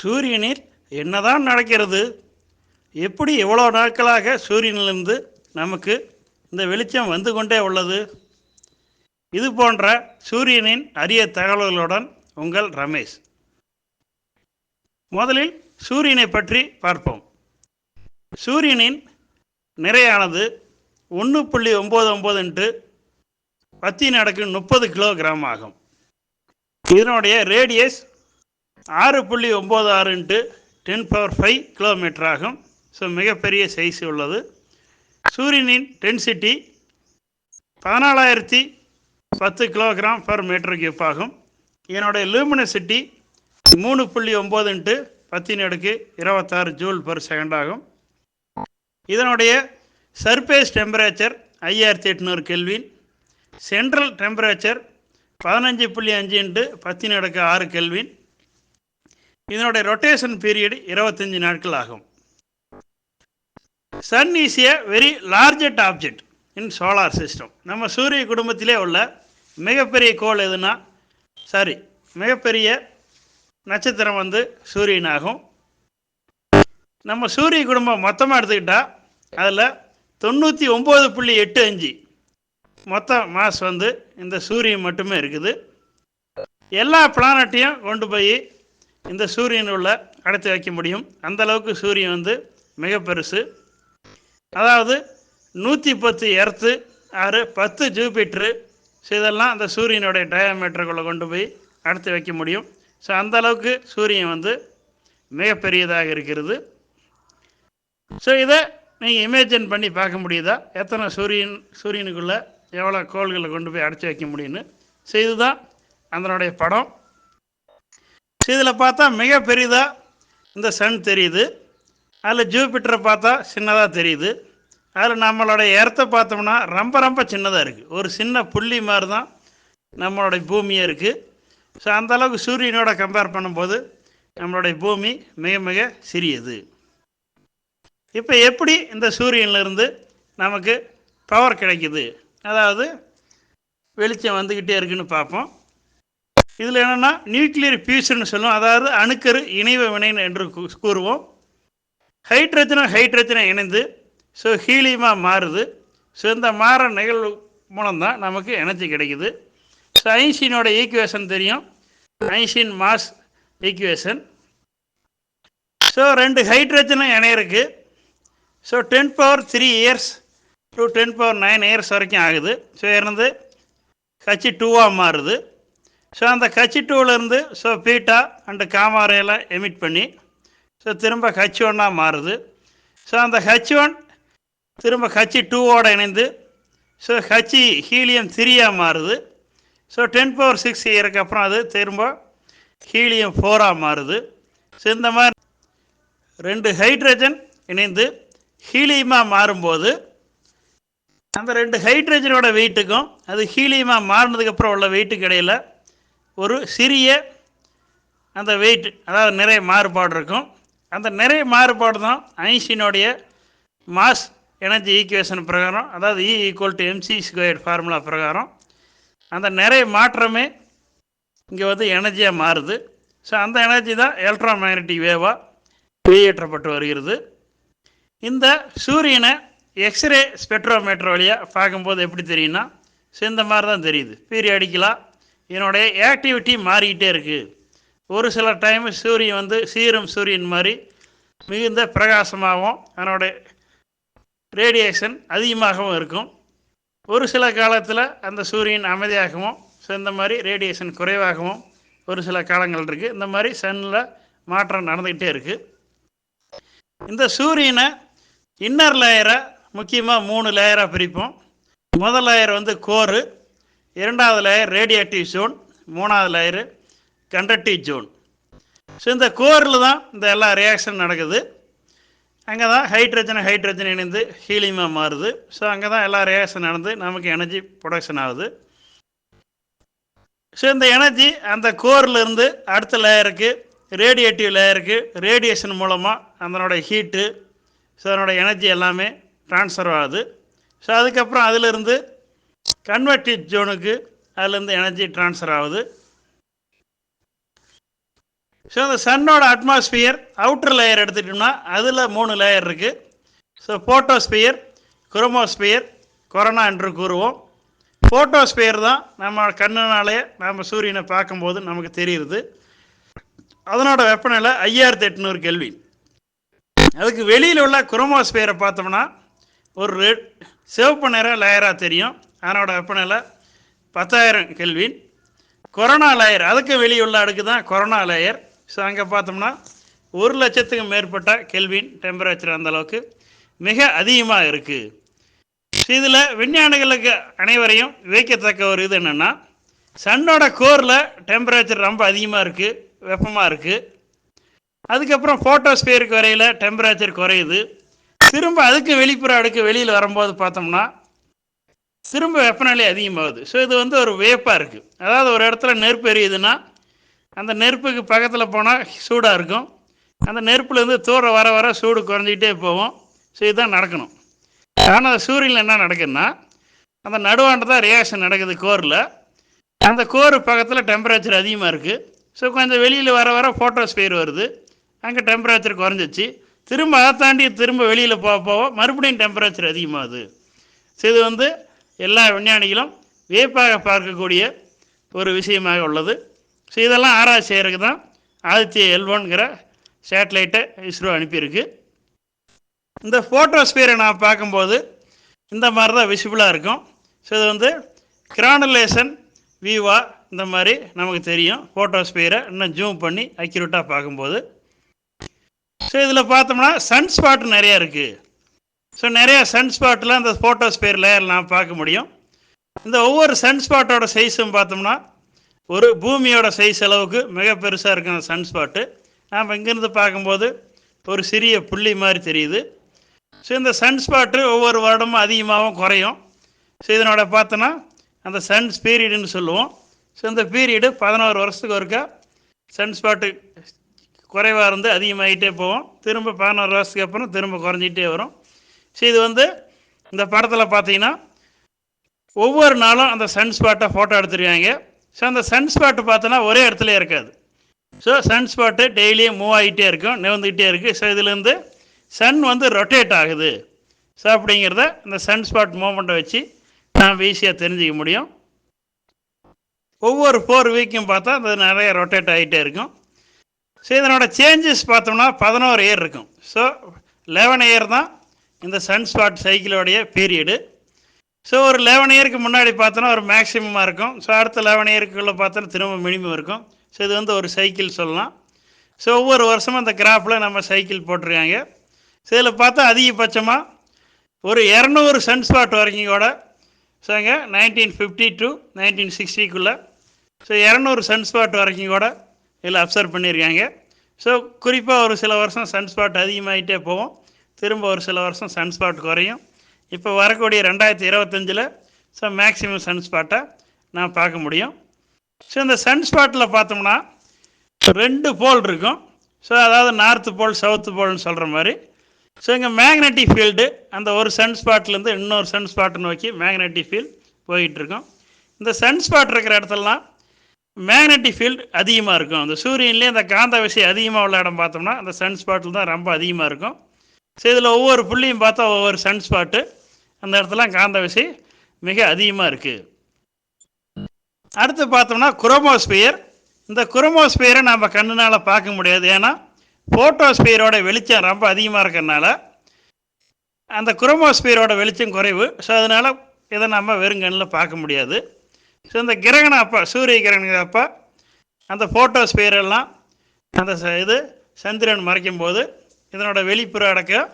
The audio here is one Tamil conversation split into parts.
சூரியனில் என்னதான் நடக்கிறது? எப்படி இவ்வளோ நாட்களாக சூரியனிலிருந்து நமக்கு இந்த வெளிச்சம் வந்து கொண்டே உள்ளது? இது போன்ற சூரியனின் அரிய தகவல்களுடன் உங்கள் ரமேஷ். முதலில் சூரியனை பற்றி பார்ப்போம். சூரியனின் நிறையானது ஒன்று புள்ளி ஒம்பது ஒம்பது இன்ட்டு பத்தின் முப்பது முப்பது கிலோகிராம் ஆகும். இதனுடைய ரேடியஸ் ஆறு புள்ளி ஒம்பது ஆறு into ten power five kilometre ஆகும் ஸோ மிகப்பெரிய சைஸ் உள்ளது. சூரியனின் டென்சிட்டி பதினாலாயிரத்தி பத்து கிலோகிராம் பர் மீட்டர் கியூப் ஆகும். இதனுடைய லூமினசிட்டி மூணு புள்ளி ஒம்பது இன்ட்டு பத்தின் அடுக்கு இருபத்தாறு ஜூல் பர் செகண்ட் ஆகும். இதனுடைய சர்ஃபேஸ் டெம்பரேச்சர் ஐயாயிரத்தி எட்நூறு கெல்வின் சென்ட்ரல் டெம்பரேச்சர் பதினஞ்சு புள்ளி அஞ்சு இன்ட்டு பத்தின் அடுக்கு ஆறு கெல்வின் இதனுடைய ரொட்டேஷன் பீரியட் இருபத்தஞ்சி நாட்கள் ஆகும் sun is a very largest object in solar system நம்ம சூரிய குடும்பத்திலே உள்ள மிகப்பெரிய கோள் எதுனா சாரி மிகப்பெரிய நட்சத்திரம் வந்து சூரியன் ஆகும். நம்ம சூரிய குடும்பம் மொத்தமாக எடுத்துக்கிட்டால் அதில் தொண்ணூற்றி ஒம்பது புள்ளி எட்டு அஞ்சு மொத்த மாஸ் வந்து இந்த சூரியன் மட்டுமே இருக்குது. எல்லா பிளானட்டையும் கொண்டு போய் இந்த சூரியன் உள்ள அடைத்து வைக்க முடியும். அந்த அளவுக்கு சூரியன் வந்து மிக பெருசு. அதாவது நூற்றி பத்து எர்த்து ஆறு பத்து ஜூபிட்ரு ஸோ இதெல்லாம் அந்த சூரியனுடைய டயாமீட்டருக்குள்ளே கொண்டு போய் அடைத்து வைக்க முடியும். ஸோ அந்த அளவுக்கு சூரியன் வந்து மிகப்பெரியதாக இருக்கிறது. ஸோ இதை நீங்கள் இமேஜின் பண்ணி பார்க்க முடியுதா? எத்தனை சூரியன் சூரியனுக்குள்ளே எவ்வளோ கோள்களை கொண்டு போய் அடைச்சி வைக்க முடியும்னு. ஸோ இதுதான் அதனுடைய படம். இதில் பார்த்தா மிக பெரிதாக இந்த சன் தெரியுது. அதில் ஜூபிட்டரை பார்த்தா சின்னதாக தெரியுது. அதில் நம்மளுடைய எர்த்தை பார்த்தோம்னா ரொம்ப ரொம்ப சின்னதாக இருக்குது ஒரு சின்ன புள்ளி மாதிரி தான் நம்மளுடைய பூமியே இருக்குது ஸோ அந்தளவுக்கு சூரியனோட கம்பேர் பண்ணும்போது நம்மளுடைய பூமி மிக மிக சிறியது. இப்போ எப்படி இந்த சூரியன்லேருந்து நமக்கு பவர் கிடைக்குது? அதாவது வெளிச்சம் வந்துக்கிட்டே இருக்குன்னு பார்ப்போம். இதில் என்னென்னா நியூக்ளியர் ஃபியூஷன் சொல்லுவோம். அதாவது அணுக்கரு இணைவு வினை என்று கூறுவோம். ஹைட்ரஜனும் ஹைட்ரஜனும் இணைந்து ஸோ ஹீலியமாக மாறுது. ஸோ இந்த மாற நிகழ்வு மூலம்தான் நமக்கு எனர்ஜி கிடைக்குது. ஸோ ஐன்ஸ்டீனோட ஈக்குவேஷன் தெரியும். ஐன்ஸ்டீன் மாஸ் ஈக்குவேஷன் ஸோ ரெண்டு ஹைட்ரஜனும் இணையிருக்கு so ten power three years to ten power nine years வரைக்கும் ஆகுது. ஸோ இருந்து கட்சி டூவாக மாறுது. ஸோ அந்த கட்சி டூவிலேருந்து ஸோ பீட்டா அண்டு காமாரையெல்லாம் எமிட் பண்ணி ஸோ திரும்ப ஹச் ஒன்னாக மாறுது. ஸோ அந்த ஹச் ஒன் திரும்ப ஹச் டூவோடு இணைந்து ஸோ ஹச் ஹீலியம் த்ரீயாக மாறுது. ஸோ டென் பவர் சிக்ஸ் இயருக்கு அப்புறம் அது திரும்ப ஹீலியம் ஃபோராக மாறுது. ஸோ இந்த மாதிரி ரெண்டு ஹைட்ரஜன் இணைந்து ஹீலியமாக மாறும்போது அந்த ரெண்டு ஹைட்ரஜனோட வெயிட்டுக்கும் அது ஹீலியமாக மாறினதுக்கப்புறம் உள்ள வெயிட்டுக்கு இடையில் ஒரு சிறிய அந்த வெயிட் அதாவது நிறைய மாறுபாடு இருக்கும். அந்த நிறைய மாறுபாடு தான் ஐன்ஸ்டீனுடைய மாஸ் எனர்ஜி ஈக்குவேஷன் பிரகாரம் அதாவது E equal to MC square formula பிரகாரம். அந்த நிறைய மாற்றமே இங்கே வந்து எனர்ஜியாக மாறுது. ஸோ அந்த எனர்ஜி தான் எலக்ட்ரோ மேக்னட்டிக் வேவாக வெளியேற்றப்பட்டு வருகிறது. இந்த சூரியனை எக்ஸ்ரே ஸ்பெக்ட்ரோமீட்டர் வழியாக பார்க்கும்போது எப்படி தெரியும்னா ஸோ இந்த மாதிரி தான் தெரியுது. பீரியாடிக்கலாக என்னுடைய ஆக்டிவிட்டி மாறிக்கிட்டே இருக்குது ஒரு சில டைம் சூரியன் வந்து சீரும் சூரியன் மாதிரி மிகுந்த பிரகாசமாகவும் அதனுடைய ரேடியேஷன் அதிகமாகவும் இருக்கும். ஒரு சில காலத்தில் அந்த சூரியன் அமைதியாகவும் ஸோ இந்த மாதிரி ரேடியேஷன் குறைவாகவும் ஒரு சில காலங்கள் இருக்குது இந்த மாதிரி சன்னில் மாற்றம் நடந்துக்கிட்டே இருக்குது இந்த சூரியனை இன்னர் லேயரை முக்கியமாக மூணு லேயராக பிரிப்போம். முதல் லேயர் வந்து கோரு இரண்டாவது லேயர் ரேடியேட்டிவ் ஜோன் மூணாவது லேயரு கண்டக்டிவ் ஜோன் ஸோ இந்த கோரில் தான் இந்த எல்லா ரியாக்ஷன் நடக்குது. அங்கே தான் ஹைட்ரஜன் ஹைட்ரஜன் இணைந்து ஹீலியமாக மாறுது. ஸோ அங்கே தான் எல்லா ரியாக்ஷன் நடந்து நமக்கு எனர்ஜி ப்ரொடக்ஷன் ஆகுது. ஸோ இந்த எனர்ஜி அந்த கோர்லேருந்து அடுத்த லேயருக்கு ரேடியேட்டிவ் லேயருக்கு ரேடியேஷன் மூலமாக அதனோட ஹீட்டு ஸோ அதனோட எனர்ஜி எல்லாமே ட்ரான்ஸ்ஃபர் ஆகுது. ஸோ அதுக்கப்புறம் அதிலிருந்து கன்வெர்டிவ் ஜோனுக்கு அதுலேருந்து எனர்ஜி ட்ரான்ஸ்ஃபர் ஆகுது. ஸோ அந்த சன்னோட அட்மாஸ்பியர் அவுட்டர் லேயர் எடுத்துக்கிட்டோம்னா அதில் மூணு லேயர் இருக்குது ஸோ போட்டோஸ்பியர் குரோமோஸ்பியர் கொரோனா என்று கூறுவோம். ஃபோட்டோஸ்பியர் தான் நம்ம கண்ணுனாலே நம்ம சூரியனை பார்க்கும்போது நமக்கு தெரியுது. அதனோட வெப்பநிலை ஐயாயிரத்தி எட்நூறு கெல்வி அதுக்கு வெளியில் உள்ள குரோமோஸ்பியரை பார்த்தோம்னா ஒரு ரெட் சிவப்பு நிற லேயராக தெரியும். அதனோட வெப்பநிலை பத்தாயிரம் கெல்வின். கொரோனா லேயர் அதுக்கு வெளியே உள்ள அடுக்கு தான் கொரோனா லேயர். ஸோ அங்கே பார்த்தோம்னா ஒரு லட்சத்துக்கு மேற்பட்ட கெல்வின் டெம்பரேச்சர் அந்த அளவுக்கு மிக அதிகமாக இருக்குது இதில் விஞ்ஞானிகளுக்கு அனைவரையும் வியக்கத்தக்க ஒரு இது என்னென்னா சன்னோட கோரில் டெம்பரேச்சர் ரொம்ப அதிகமாக இருக்குது வெப்பமாக இருக்குது அதுக்கப்புறம் ஃபோட்டோஸ்பியருக்கு வரையில் டெம்பரேச்சர் குறையுது. திரும்ப அதுக்கு வெளிப்புற அடுக்கு வெளியில் வரும்போது பார்த்தோம்னா திரும்ப வெப்பநிலை அதிகமாகுது ஸோ இது வந்து ஒரு வேப்பாக இருக்குது அதாவது ஒரு இடத்துல நெருப்பு எரியுதுன்னா அந்த நெருப்புக்கு பக்கத்தில் போனால் சூடாக இருக்கும். அந்த நெருப்புலேருந்து தூரம் வர வர சூடு குறைஞ்சிக்கிட்டே போவோம் ஸோ இதுதான் நடக்கணும். ஆனால் சூரியனில் என்ன நடக்குதுன்னா அந்த நடுவாண்டு தான் ரியாக்ஷன் நடக்குது கோரில். அந்த கோர் பக்கத்தில் டெம்பரேச்சர் அதிகமாக இருக்குது ஸோ கொஞ்சம் வெளியில் வர வர ஃபோட்டோஸ்பியர் வருது. அங்கே டெம்பரேச்சர் குறைஞ்சிச்சு. திரும்ப அதை தாண்டி திரும்ப வெளியில் போக போக மறுபடியும் டெம்பரேச்சர் அதிகமாகுது. ஸோ இது வந்து எல்லா விஞ்ஞானிகளும் வியப்பாக பார்க்கக்கூடிய ஒரு விஷயமாக உள்ளது. ஸோ இதெல்லாம் ஆராய்ச்சி செய்கிறதுக்கு தான் ஆதித்ய எல்வன்கிற சேட்டலைட்டை இஸ்ரோ அனுப்பியிருக்கு. இந்த ஃபோட்டோஸ்பியரை நான் பார்க்கும்போது இந்த மாதிரி தான் விசிபிளாக இருக்கும். ஸோ இது வந்து கிரானுலேஷன் வியூவா இந்த மாதிரி நமக்கு தெரியும். ஃபோட்டோஸ்பியரை இன்னும் ஜூம் பண்ணி அக்யூரேட்டாக பார்க்கும்போது. ஸோ இதில் பார்த்தோம்னா சன் ஸ்பாட் நிறையா இருக்குது ஸோ நிறையா சன் ஸ்பாட்டில் அந்த ஃபோட்டோஸ் பேரில் நான் பார்க்க முடியும். இந்த ஒவ்வொரு சன் ஸ்பாட்டோட சைஸும் பார்த்தோம்னா ஒரு பூமியோட சைஸ் அளவுக்கு மிக பெருசாக இருக்கும் அந்த சன் ஸ்பாட்டு நாம் இங்கேருந்து பார்க்கும்போது ஒரு சிறிய புள்ளி மாதிரி தெரியுது. ஸோ இந்த சன் ஸ்பாட்டு ஒவ்வொரு வருடமும் அதிகமாகவும் குறையும். ஸோ இதனோட பார்த்தோன்னா அந்த சன்ஸ் பீரியடுன்னு சொல்லுவோம். ஸோ இந்த பீரியடு பதினோரு வருஷத்துக்கு ஒருக்கா சன் ஸ்பாட்டு குறைவாக இருந்து அதிகமாகிட்டே போவோம் திரும்ப பதினோரு வருஷத்துக்கு அப்புறம் திரும்ப குறைஞ்சிக்கிட்டே வரும். ஸோ இது வந்து இந்த படத்தில் பார்த்தீங்கன்னா ஒவ்வொரு நாளும் அந்த சன் ஸ்பாட்டை ஃபோட்டோ எடுத்துருக்காங்க. ஸோ அந்த சன் ஸ்பாட்டு பார்த்தோன்னா ஒரே இடத்துல இருக்காது. ஸோ சன் ஸ்பாட்டு டெய்லியும் மூவ் ஆகிட்டே இருக்கும் நிவந்துக்கிட்டே இருக்குது ஸோ இதுலேருந்து சன் வந்து ரொட்டேட் ஆகுது. ஸோ அப்படிங்கிறத இந்த சன் ஸ்பாட் மூமெண்ட்டை வச்சு நாம் ஈஸியாக தெரிஞ்சிக்க முடியும். ஒவ்வொரு ஃபோர் வீக்கும் பார்த்தா அது நிறைய ரொட்டேட் ஆகிட்டே இருக்கும். ஸோ இதனோட சேஞ்சஸ் பார்த்தோம்னா பதினோரு இயர் இருக்கும். ஸோ லெவன் இயர் தான் இந்த சன் ஸ்பாட் சைக்கிளோடைய பீரியடு ஸோ ஒரு லெவன் இயருக்கு முன்னாடி பார்த்தோன்னா ஒரு மேக்ஸிமமாக இருக்கும். ஸோ அடுத்த லெவன் இயருக்குள்ளே பார்த்தோன்னா திரும்ப மினிமம் இருக்கும். ஸோ இது வந்து ஒரு சைக்கிள் சொல்லலாம். ஸோ ஒவ்வொரு வருஷமும் அந்த கிராஃபில் நம்ம சைக்கிள் போட்டிருக்காங்க. ஸோ இதில் பார்த்தா அதிகபட்சமாக ஒரு இரநூறு சன் ஸ்பாட் வரைக்கும் கூட ஸோங்க நைன்டீன் ஃபிஃப்டி டு நைன்டீன் சிக்ஸ்டிக்குள்ளே ஸோ இரநூறு சன் ஸ்பாட் வரைக்கும் கூட இதில் அப்சர்வ் பண்ணியிருக்காங்க ஸோ குறிப்பாக ஒரு சில வருஷம் சன் ஸ்பாட் அதிகமாகிட்டே போவோம் திரும்ப ஒரு சில வருஷம் சன் ஸ்பாட் குறையும். இப்போ வரக்கூடிய ரெண்டாயிரத்தி இருபத்தஞ்சில் ஸோ மேக்ஸிமம் சன் ஸ்பாட்டை நான் பார்க்க முடியும். ஸோ இந்த சன் ஸ்பாட்டில் பார்த்தோம்னா ரெண்டு போல் இருக்கும். ஸோ அதாவது நார்த்து போல் சவுத்து போல்னு சொல்கிற மாதிரி. ஸோ இங்கே மேக்னெட்டிக் ஃபீல்டு அந்த ஒரு சன் ஸ்பாட்லேருந்து இன்னொரு சன் ஸ்பாட்டை நோக்கி மேக்னெட்டிக் ஃபீல்ட் போயிட்டுருக்கோம் இந்த சன் ஸ்பாட் இருக்கிற இடத்துலலாம் மேக்னெட்டிக் ஃபீல்டு அதிகமாக இருக்கும். அந்த சூரியன்லேயே அந்த காந்த விஷயம் அதிகமாக உள்ள இடம் பார்த்தோம்னா அந்த சன் ஸ்பாட்டில் தான் ரொம்ப அதிகமாக இருக்கும். ஸோ இதில் ஒவ்வொரு புள்ளியும் பார்த்தா ஒவ்வொரு சன் ஸ்பாட்டு அந்த இடத்துல காந்த விசை மிக அதிகமாக இருக்குது அடுத்து பார்த்தோம்னா குரோமோஸ்பியர். இந்த குரோமோஸ்பியரை நம்ம கண்ணுனால் பார்க்க முடியாது. ஏன்னா ஃபோட்டோஸ்பியரோட வெளிச்சம் ரொம்ப அதிகமாக இருக்கிறனால அந்த குரோமோஸ்பியரோட வெளிச்சம் குறைவு. ஸோ அதனால் இதை நம்ம வெறுங்கண்ணில் பார்க்க முடியாது. ஸோ இந்த கிரகணம் அப்போ சூரிய கிரகணம் அப்போ அந்த ஃபோட்டோஸ்பியரெல்லாம் அந்த ச- இது சந்திரன் மறைக்கும் போது இதனோட வெளிப்புற அடக்கம்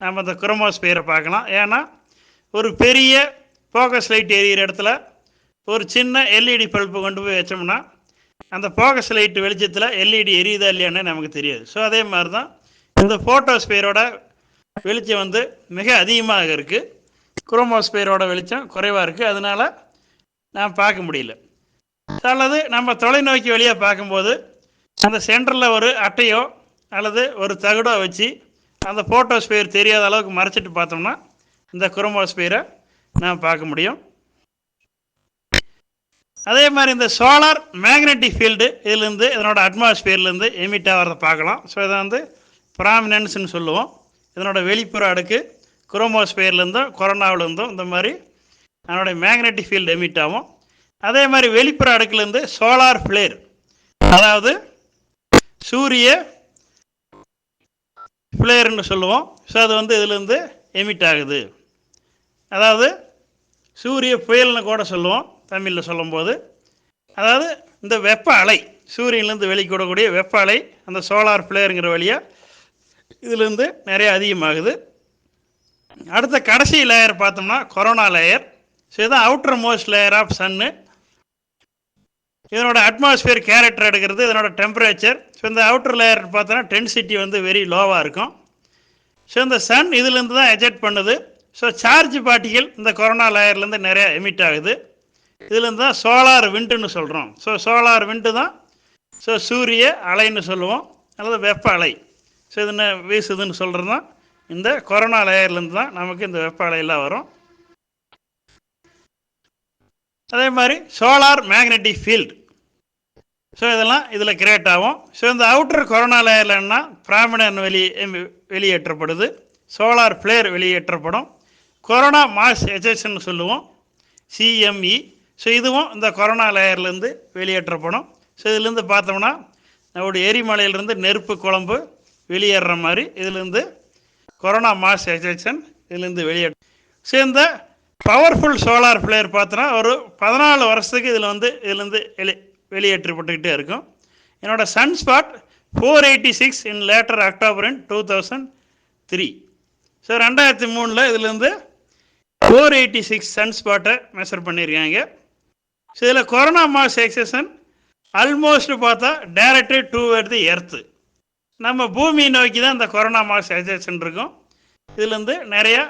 நம்ம அந்த குரோமோஸ்பியரை பார்க்கலாம். ஏன்னா ஒரு பெரிய ஃபோக்கஸ் லைட் எரியிற இடத்துல ஒரு சின்ன எல்இடி பல்பு கொண்டு போய் வச்சோம்னா அந்த ஃபோக்கஸ் லைட் வெளிச்சத்தில் எல்இடி எரியுதா இல்லையானே நமக்கு தெரியாது. ஸோ அதே மாதிரி தான் இந்த ஃபோட்டோஸ்பியரோட வெளிச்சம் வந்து மிக அதிகமாக இருக்குது குரோமோஸ்பியரோட வெளிச்சம் குறைவாக இருக்குது அதனால் நான் பார்க்க முடியல. அல்லது நம்ம தொலைநோக்கி வழியாக பார்க்கும்போது அந்த சென்டரில் ஒரு அட்டையோ அல்லது ஒரு தகடோ வச்சு அந்த ஃபோட்டோஸ்பியர் தெரியாத அளவுக்கு மறைச்சிட்டு பார்த்தோம்னா இந்த குரோமோஸ்பியரை நாம் பார்க்க முடியும். அதே மாதிரி இந்த சோலார் மேக்னெட்டிக் ஃபீல்டு இதுலேருந்து இதனோட அட்மாஸ்பியர்லேருந்து எமிட் ஆகிறத பார்க்கலாம். ஸோ இதை வந்து ப்ராமினன்ஸ்னு சொல்லுவோம். இதனோட வெளிப்புற அடுக்கு குரோமோஸ்பியர்லேருந்தும் கொரோனாவிலேருந்தும் இந்த மாதிரி அதனுடைய மேக்னெட்டிக் ஃபீல்டு எமிட் ஆகும். அதே மாதிரி வெளிப்புற அடுக்குலேருந்து சோலார் ஃப்ளேர் அதாவது சூரிய ஃப்ளேயர்னு சொல்லுவோம். ஸோ அது வந்து இதுலேருந்து எமிட் ஆகுது. அதாவது சூரிய புயல்னு கூட சொல்லுவோம் தமிழில் சொல்லும்போது. அதாவது இந்த வெப்ப அலை சூரியன்லேருந்து வெளிக்கூடக்கூடிய வெப்ப அலை அந்த சோலார் ஃப்ளேயருங்கிற வழியாக இதுலேருந்து நிறைய அதிகமாகுது. அடுத்த கடைசி லேயர் பார்த்தோம்னா கொரோனா லேயர் ஸோ இதுதான் அவுட்டர் மோஸ்ட் லேயர் ஆஃப் சன்னு இதனோட அட்மாஸ்பியர் கேரக்டர் எடுக்கிறது இதனோட டெம்பரேச்சர் ஸோ இந்த அவுட்டர் லேயர் பார்த்தோன்னா டென்சிட்டி வந்து வெரி லோவாக இருக்கும். ஸோ இந்த சன் இதுலேருந்து தான் எஜெக்ட் பண்ணுது. ஸோ சார்ஜ் பார்ட்டிகள் இந்த கொரோனா லேயர்லேருந்து நிறைய எமிட் ஆகுது. இதுலேருந்து தான் சோலார் விண்டுன்னு சொல்கிறோம் ஸோ சோலார் விண்டு தான் ஸோ சூரிய அலைன்னு சொல்லுவோம். அல்லது வெப்ப அலை. ஸோ இது என்ன வீசுதுன்னு சொல்கிறது தான் இந்த கொரோனா லேயர்லேருந்து தான் நமக்கு இந்த வெப்ப அலையெல்லாம் வரும். அதே மாதிரி சோலார் மேக்னெட்டிக் ஃபீல்டு ஸோ இதெல்லாம் இதில் கிரியேட் ஆகும். ஸோ இந்த அவுட்டர் கொரோனா லேயர்லன்னா பிராமினன் வெளி வெளியேற்றப்படுது. சோலார் ஃப்ளேர் வெளியேற்றப்படும். கொரோனா மாஸ் எஜெக்ஷன் சொல்லுவோம். சிஎம்இ ஸோ இதுவும் இந்த கொரோனா லேயர்லேருந்து வெளியேற்றப்படும். ஸோ இதுலேருந்து பார்த்தோம்னா நம்முடைய எரிமலையிலேருந்து நெருப்பு குழம்பு வெளியேறுற மாதிரி இதுலேருந்து கொரோனா மாஸ் எஜெக்ஷன் இதுலேருந்து வெளியேற்ற ஸோ இந்த பவர்ஃபுல் சோலார் பிளேயர் பார்த்தோன்னா ஒரு பதினாலு வருஷத்துக்கு இதில் வந்து இதுலேருந்து வெளி வெளியேற்றப்பட்டுக்கிட்டே இருக்கும். என்னோடய sun spot four eighty six in later October in two thousand three so ரெண்டாயிரத்தி மூணில் இதுலேருந்து ஃபோர் எயிட்டி சிக்ஸ் சன் ஸ்பாட்டை மெஷர் பண்ணியிருக்காங்க. ஸோ இதில் கொரோனா மாஸ் எக்ஸசன் ஆல்மோஸ்ட் பார்த்தா டேரக்டு டூ தி எர்த்து நம்ம பூமியை நோக்கி தான் இந்த கொரோனா மாஸ் எக்ஸசன் இருக்கும். இதுலேருந்து நிறையா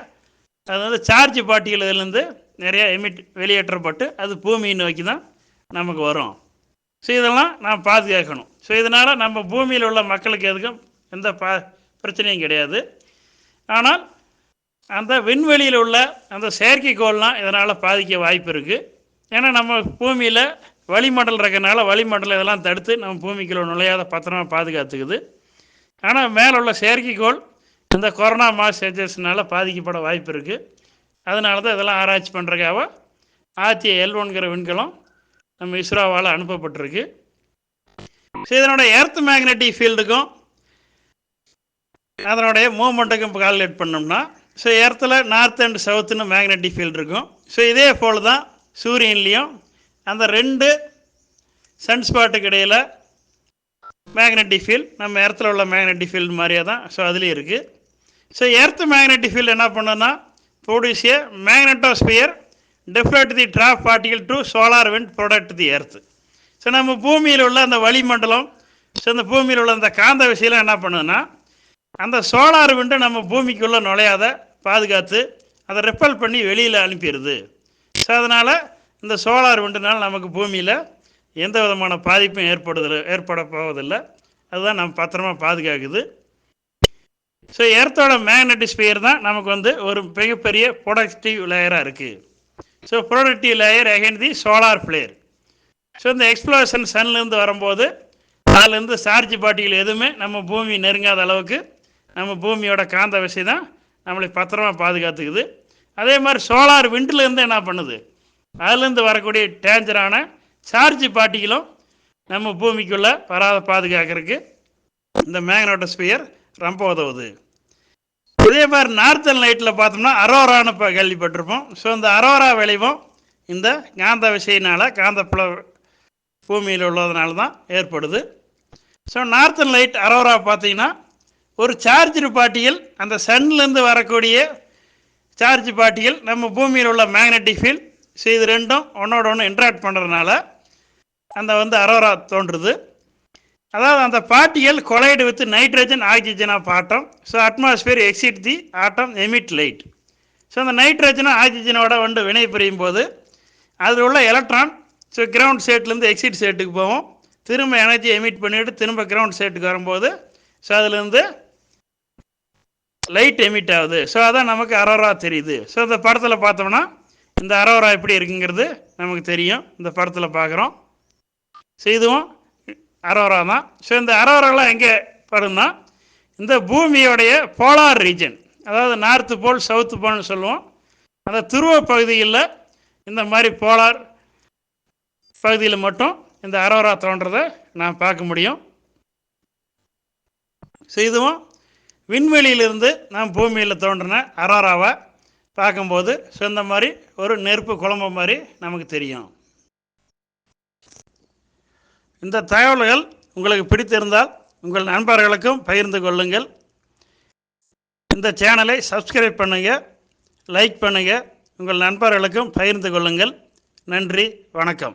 அதாவது சார்ஜ் பார்ட்டிகள் இதுலேருந்து நிறையா எமிட் வெளியேற்றப்பட்டு அது பூமியை நோக்கி தான் நமக்கு வரும். ஸோ இதெல்லாம் நாம் பாதுகாக்கணும். ஸோ இதனால் நம்ம பூமியில் உள்ள மக்களுக்கு எதுக்கும் எந்த பா பிரச்சனையும் கிடையாது. ஆனால் அந்த விண்வெளியில் உள்ள அந்த செயற்கைக்கோள்லாம் இதனால் பாதிக்க வாய்ப்பு இருக்குது ஏன்னா நம்ம பூமியில் வளிமண்டல் இருக்கிறனால வளிமண்டலம் இதெல்லாம் தடுத்து நம்ம பூமிக்குள்ள நுழையாத பத்திரமாக பாதுகாத்துக்குது. ஆனால் மேலே உள்ள செயற்கைக்கோள் இந்த கொரோனா மாஸ் சேஞ்சஸ்னால பாதிக்கப்பட வாய்ப்பு இருக்குது அதனால தான் இதெல்லாம் ஆராய்ச்சி பண்ணுறக்காக ஆத்திய எல் ஒன்கிற விண்கலம் நம்ம இஸ்ரோவால் அனுப்பப்பட்டிருக்கு. ஸோ இதனுடைய எர்த் மேக்னெட்டிக் ஃபீல்டுக்கும் அதனுடைய மூமெண்ட்டுக்கும் கால்குலேட் பண்ணோம்னா ஸோ எர்த்தில் நார்த் அண்ட் சவுத்துன்னு மேக்னெட்டிக் ஃபீல்டு இருக்கும். ஸோ இதே போல் தான் சூரியன்லேயும் அந்த ரெண்டு சன்ஸ்பாட்டுக்கு இடையில் மேக்னெட்டிக் ஃபீல்ட் நம்ம எர்த்தில் உள்ள மேக்னெட்டிக் ஃபீல்டு மாதிரியே தான் ஸோ அதுலேயும் இருக்குது ஸோ எர்த் மேக்னெட்டிக் ஃபீல்டு என்ன பண்ணுன்னா produce a magnetosphere deflect the trap particles to solar wind protect the earth so நம்ம பூமியில் உள்ள அந்த வளிமண்டலம் ஸோ இந்த பூமியில் உள்ள அந்த காந்த விசையெல்லாம் என்ன பண்ணுன்னா அந்த சோலார் விண்டை நம்ம பூமிக்குள்ளே நுழையாத பாதுகாத்து அதை ரெப்பல் பண்ணி வெளியில் அனுப்பிடுது. ஸோ அதனால் இந்த சோலார் விண்டுனால நமக்கு பூமியில் எந்த விதமான பாதிப்பும் ஏற்படுதில்லை ஏற்பட போவதில்லை. அதுதான் நம்ம பத்திரமா பாதுகாக்குது. ஸோ எர்த்தோட மேக்னெட்டிக் ஸ்பியர் தான் நமக்கு வந்து ஒரு மிகப்பெரிய ப்ரொடக்டிவ் லேயராக இருக்குது so protective layer again the solar flare so இந்த எக்ஸ்ப்ளோஷன் சன்லேருந்து வரும்போது அதுலேருந்து சார்ஜ் பாட்டிகள் எதுவுமே நம்ம பூமி நெருங்காத அளவுக்கு நம்ம பூமியோட காந்த விசை தான் நம்மளை பத்திரமா பாதுகாத்துக்குது. அதே மாதிரி சோலார் விண்டிலேருந்து என்ன பண்ணுது? அதுலேருந்து வரக்கூடிய டேஞ்சரான சார்ஜ் பார்ட்டிகளும் நம்ம பூமிக்குள்ளே வராத பாதுகாக்கிறதுக்கு இந்த மேக்னோட்டோஸ்பியர் ரொம்ப உதவுது. இதே மாதிரி நார்த்தன் லைட்டில் பார்த்தோம்னா அரோரான்னு இப்போ கேள்விப்பட்டிருப்போம். ஸோ இந்த அரோரா விளைவும் இந்த காந்த விசையினால் காந்த பூமியில் உள்ளதுனால தான் ஏற்படுது. ஸோ நார்த்தன் லைட் அரோரா பார்த்தீங்கன்னா ஒரு சார்ஜர் பாட்டியில் அந்த சன்லேருந்து வரக்கூடிய சார்ஜ் பார்ட்டிகள் நம்ம பூமியில் உள்ள மேக்னெட்டிக் ஃபீல்ட். ஸோ இது ரெண்டும் ஒன்றோட ஒன்று இன்ட்ராக்ட் பண்ணுறதுனால அந்த வந்து அரோரா தோன்றுது. அதாவது அந்த particles collide with nitrogen oxygen of atom. So atmosphere exit the atom emit light so அந்த நைட்ரஜனும் ஆக்சிஜனோட வந்து வினை புரியும் போது அதில் உள்ள எலக்ட்ரான் ஸோ கிரவுண்ட் ஸ்டேட்லேருந்து எக்ஸிட் ஸ்டேட்டுக்கு போவோம் திரும்ப எனர்ஜி எமிட் பண்ணிவிட்டு திரும்ப கிரவுண்ட் ஸ்டேட்டுக்கு வரும்போது ஸோ அதுலேருந்து லைட் எமிட் ஆகுது. ஸோ அதான் நமக்கு அரோரா தெரியுது. ஸோ இந்த படத்தில் பார்த்தோம்னா இந்த அரோரா எப்படி இருக்குங்கிறது நமக்கு தெரியும். இந்த படத்தில் பார்க்குறோம். ஸோ இதுவும் அரோரா தான் ஸோ இந்த அரோராலாம் எங்கே வரும்னா இந்த பூமியோடைய போலார் ரீஜன். அதாவது நார்த்து போல் சவுத்து போல்னு சொல்லுவோம். அந்த துருவ பகுதியில் இந்த மாதிரி போலார் பகுதியில் மட்டும் இந்த அரோரா தோன்றதை நான் பார்க்க முடியும். ஸோ இதுவும் விண்வெளியிலிருந்து நாம் பூமியில் தோன்றின அரோராவை பார்க்கும்போது ஸோ இந்த மாதிரி ஒரு நெருப்பு குழம்பு மாதிரி நமக்கு தெரியும். இந்த தகவல்கள் உங்களுக்கு பிடித்திருந்தால் உங்கள் நண்பர்களுக்கும் பகிர்ந்து கொள்ளுங்கள். இந்த சேனலை சப்ஸ்கிரைப் பண்ணுங்கள் லைக் பண்ணுங்கள் உங்கள் நண்பர்களுக்கும் பகிர்ந்து கொள்ளுங்கள். நன்றி வணக்கம்.